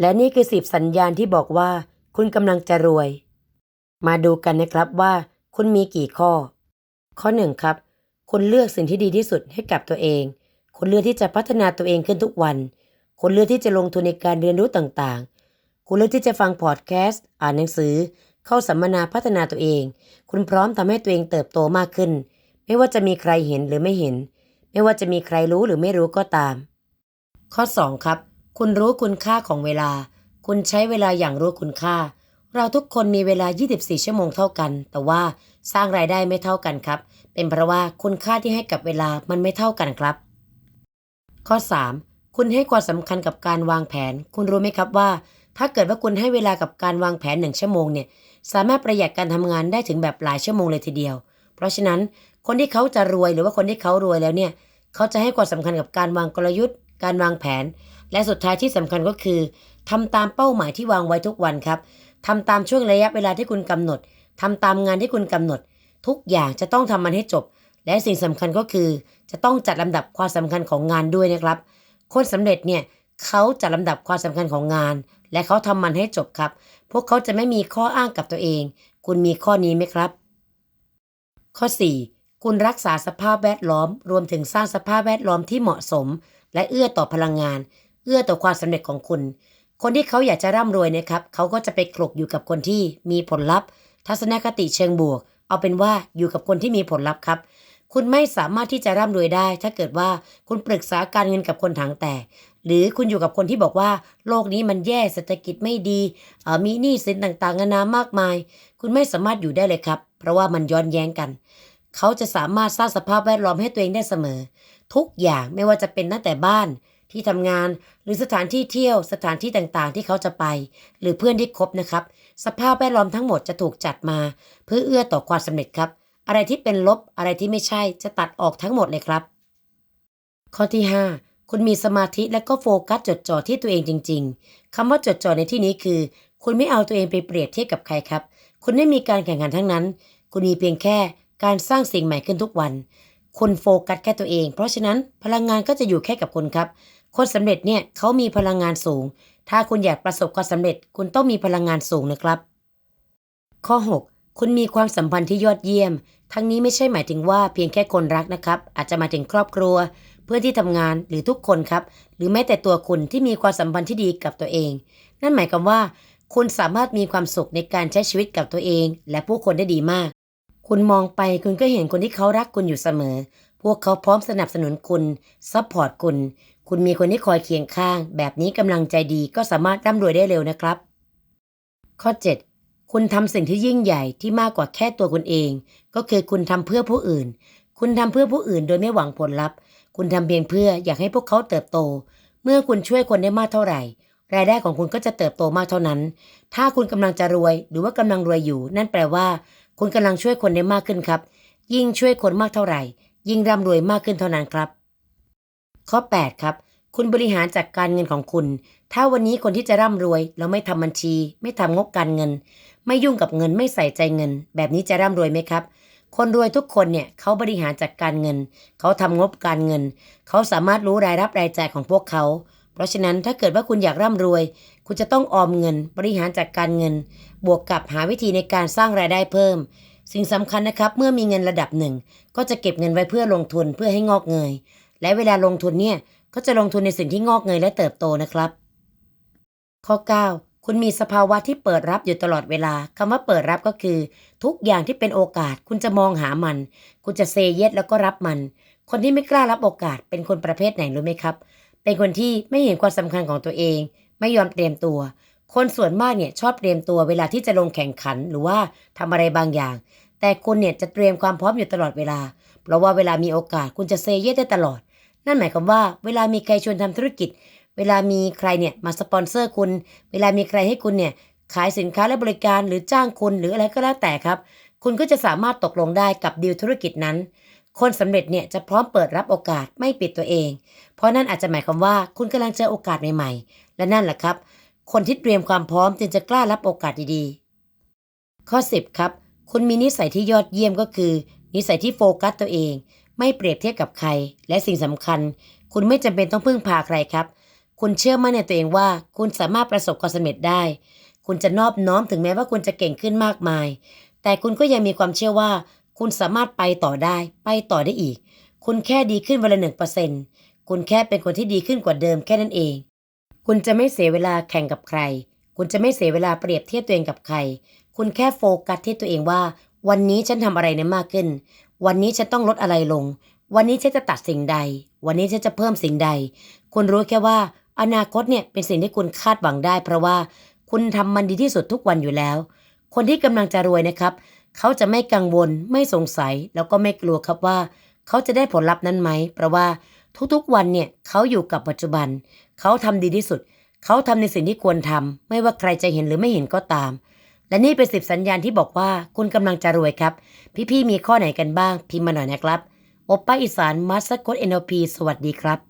และนี่คือสิบสัญญาณที่บอกว่า คุณกำลังจะรวย มาดูกันนะครับว่า คุณมีกี่ข้อ ข้อหนึ่งครับ คุณเลือกสิ่งที่ดีที่สุดให้กับตัวเอง คุณเลือกที่จะพัฒนาตัวเองขึ้นทุกวัน คุณเลือกที่จะลงทุนในการเรียนรู้ต่างๆ คุณเลือกที่จะฟังพอดแคสต์ อ่านหนังสือ เข้าสัมมนาพัฒนาตัวเอง คุณพร้อมทำให้ตัวเองเติบโตมากขึ้น ไม่ว่าจะมีใครเห็นหรือไม่เห็น ไม่ว่าจะมีใครรู้หรือไม่รู้ก็ตาม ข้อ 2 ครับ คุณรู้คุณค่าของเวลา คุณใช้เวลาอย่างรู้คุณค่า เราทุกคนมีเวลา 24 ชั่วโมงเท่ากัน แต่ว่าสร้างรายได้ไม่เท่ากันครับ เป็นเพราะว่าคุณค่าที่ให้กับเวลามันไม่เท่ากันครับ ข้อ 3 คุณให้ความสำคัญกับการวางแผน คุณรู้ไหมครับว่า ถ้าเกิดว่าคุณให้เวลากับการวางแผนหนึ่งชั่วโมงเนี่ย สามารถประหยัดการทำงานได้ถึงแบบหลายชั่วโมงเลยทีเดียว เพราะฉะนั้นคนที่เขาจะรวยหรือว่าคนที่เขารวยแล้วเนี่ย เขาจะให้ความสำคัญกับการวางกลยุทธ์ การวางแผน และสุดท้ายที่สำคัญก็คือทำตามเป้าหมายที่วางไว้ทุกวันครับทำตามช่วงระยะเวลาที่คุณกำหนดทำตามงานที่คุณกำหนด ทุกอย่างจะต้องทำมันให้จบ และสิ่งสำคัญก็คือ จะต้องจัดลำดับความสำคัญของงานด้วยนะครับ คนสำเร็จเนี่ยเขาจัดลำดับความสำคัญของงาน และเขาทำมันให้จบครับ พวกเขาจะไม่มีข้ออ้างกับตัวเอง คุณมีข้อนี้ไหมครับ ข้อ 4 คุณรักษาสภาพแวดล้อม รวมถึงสร้างสภาพแวดล้อมที่เหมาะสม และเอื้อต่อพลังงาน เอื้อต่อความสำเร็จของคุณ คนที่เขาอยากจะร่ำรวยนะครับเขาก็จะไปคลกอยู่กับคนที่มีผลลัพธ์ ทัศนคติเชิงบวก เอาเป็นว่าอยู่กับคนที่มีผลลัพธ์ครับคุณไม่สามารถที่จะร่ำรวยได้ ถ้าเกิดว่าคุณปรึกษาการเงินกับคนถังแตก หรือคุณอยู่กับคนที่บอกว่า โลกนี้มันแย่เศรษฐกิจไม่ดีมีหนี้สินต่างๆนานามากมาย คุณไม่สามารถอยู่ได้เลยครับ เพราะว่ามันย้อนแย้งกัน เขาจะสามารถสร้างสภาพแวดล้อมให้ตัวเองได้เสมอ ทุกอย่างไม่ว่าจะเป็นตั้งแต่บ้าน ที่ทำงาน หรือสถานที่เที่ยวสถานที่ต่างๆ ที่เขาจะไป หรือเพื่อนที่คบนะครับ สภาพแวดล้อมทั้งหมดจะถูกจัดมา เพื่อเอื้อต่อความสำเร็จครับ อะไรที่เป็นลบอะไรที่ไม่ใช่จะตัดออกทั้งหมดเลยครับ ข้อที่ 5 คุณมีสมาธิและก็โฟกัสจดจ่อที่ตัวเองจริง ๆคำว่าจดจ่อในที่นี้คือ คุณไม่เอาตัวเองไปเปรียบเทียบกับใครครับ คุณไม่มีการแข่งขันทั้งนั้น คุณมีเพียงแค่การสร้างสิ่งใหม่ขึ้นทุกวัน คุณโฟกัสแค่ตัวเอง เพราะฉะนั้นพลังงานก็จะอยู่แค่กับคุณครับ คนสำเร็จเนี่ยเขามีพลังงานสูง ถ้าคุณอยากประสบความสำเร็จ คุณต้องมีพลังงานสูงนะครับ ข้อ 6 คุณมีความสัมพันธ์ที่ยอดเยี่ยม ทั้งนี้ไม่ใช่หมายถึงว่าเพียงแค่คนรักนะครับ อาจจะมาถึงครอบครัว เพื่อนที่ทำงานหรือทุกคนครับ หรือแม้แต่ตัวคุณที่มีความสัมพันธ์ที่ดีกับตัวเอง นั่นหมายความว่า คุณสามารถมีความสุขในการใช้ชีวิตกับตัวเอง และผู้คนได้ดีมาก คุณมองไปคุณก็เห็นคนที่เขารักคุณอยู่เสมอ พวกเขาพร้อมสนับสนุนคุณซัพพอร์ตคุณ คุณมีคนที่คอยเคียงข้าง แบบนี้กำลังใจดีก็สามารถร่ำรวยได้เร็วนะครับ ข้อ 7 คุณทำสิ่งที่ยิ่งใหญ่ที่มากกว่าแค่ตัวคุณเอง ก็คือคุณทำเพื่อผู้อื่น คุณทำเพื่อผู้อื่นโดยไม่หวังผลลัพธ์ คุณทำเพียงเพื่ออยากให้พวกเขาเติบโต เมื่อคุณช่วยคนได้มากเท่าไหร่รายได้ของคุณก็จะเติบโตมากเท่านั้น ถ้าคุณกำลังจะรวยหรือว่ากำลังรวยอยู่ นั่นแปลว่า คุณกำลังช่วยคนได้มากขึ้นครับ ยิ่งช่วยคนมากเท่าไหร่ ยิ่งร่ำรวยมากขึ้นเท่านั้นครับ ข้อ 8 ครับ คุณบริหารจัดการเงินของคุณ ถ้าวันนี้คนที่จะร่ำรวยแล้วไม่ทำบัญชี ไม่ทำงบการเงิน ไม่ยุ่งกับเงินไม่ใส่ใจเงิน แบบนี้จะร่ำรวยไหมครับคนรวยทุกคนเนี่ยเขาบริหารจัดการเงิน เขาทำงบการเงิน เขาสามารถรู้รายรับรายจ่ายของพวกเขา ราะฉะนั้นถ้าเกิดว่าคุณอยากร่ำรวย คุณจะต้องออมเงิน บริหารจัดการเงิน บวกกับหาวิธีในการสร้างรายได้เพิ่ม สิ่งสำคัญนะครับเมื่อมีเงินระดับหนึ่ง ก็จะเก็บเงินไว้เพื่อลงทุนเพื่อให้งอกเงย และเวลาลงทุนเนี่ยก็จะลงทุนในสิ่งที่งอกเงยและเติบโตนะครับ ข้อ 9 คุณมีสภาวะที่เปิดรับอยู่ตลอดเวลาคำว่าเปิดรับก็คือ ทุกอย่างที่เป็นโอกาส คุณจะมองหามัน คุณจะเซเยสแล้วก็รับมัน คนที่ไม่กล้ารับโอกาสเป็นคนประเภทไหนรู้ไหมครับ เป็นคนที่ไม่เห็นความสำคัญของตัวเอง ไม่ยอมเตรียมตัว คนส่วนมากเนี่ยชอบเตรียมตัวเวลาที่จะลงแข่งขันหรือว่าทำอะไรบางอย่าง แต่คุณเนี่ยจะเตรียมความพร้อมอยู่ตลอดเวลา เพราะว่าเวลามีโอกาสคุณจะเซเยสได้ตลอด นั่นหมายความว่าเวลามีใครชวนทำธุรกิจ เวลามีใครเนี่ยมาสปอนเซอร์คุณ เวลามีใครให้คุณเนี่ยขายสินค้าและบริการหรือจ้างคุณหรืออะไรก็แล้วแต่ครับ คุณก็จะสามารถตกลงได้กับดีลธุรกิจนั้น คนสำเร็จเนี่ยจะพร้อมเปิดรับโอกาสไม่ปิดตัวเอง เพราะนั่นอาจจะหมายความว่าคุณกำลังเจอโอกาสใหม่ๆ และนั่นแหละครับ คนที่เตรียมความพร้อมจึงจะกล้ารับโอกาสดีๆ ข้อ 10 ครับ คุณมีนิสัยที่ยอดเยี่ยมก็คือ นิสัยที่โฟกัสตัวเอง ไม่เปรียบเทียบกับใคร และสิ่งสำคัญ คุณไม่จำเป็นต้องพึ่งพาใครครับ คุณเชื่อมั่นในตัวเองว่า คุณสามารถประสบความสำเร็จได้ คุณจะนอบน้อมถึงแม้ว่าคุณจะเก่งขึ้นมากมาย แต่คุณก็ยังมีความเชื่อว่า คุณสามารถไปต่อได้ ไปต่อได้อีก คุณแค่ดีขึ้นวันละหนึ่งเปอร์เซ็นต์คุณแค่เป็นคนที่ดีขึ้นกว่าเดิมแค่นั้นเอง คุณจะไม่เสียเวลาแข่งกับใคร คุณจะไม่เสียเวลาเปรียบเทียบตัวเองกับใคร คุณแค่โฟกัสที่ตัวเองว่า วันนี้ฉันทำอะไรได้มากขึ้น วันนี้ฉันต้องลดอะไรลง วันนี้ฉันจะตัดสิ่งใด วันนี้ฉันจะเพิ่มสิ่งใด คุณรู้แค่ว่า อนาคตเนี่ยเป็นสิ่งที่คุณคาดหวังได้ เพราะว่าคุณทำมันดีที่สุดทุกวันอยู่แล้ว คนที่กำลังจะรวยนะครับ เขาจะไม่กังวล ไม่สงสัย แล้วก็ไม่กลัวครับว่า เขาจะได้ผลลัพธ์นั้นไหม เพราะว่าทุกๆวันเนี่ยเขาอยู่กับปัจจุบัน เขาทำดีที่สุด เขาทำในสิ่งที่ควรทำไม่ว่าใครจะเห็นหรือไม่เห็นก็ตาม และนี่เป็นสิบสัญญาณที่บอกว่าคุณกำลังจะรวยครับ พี่ๆมีข้อไหนกันบ้าง พิมพ์มาหน่อยนะครับโอป้าอีสานมัสกด NLP สวัสดีครับ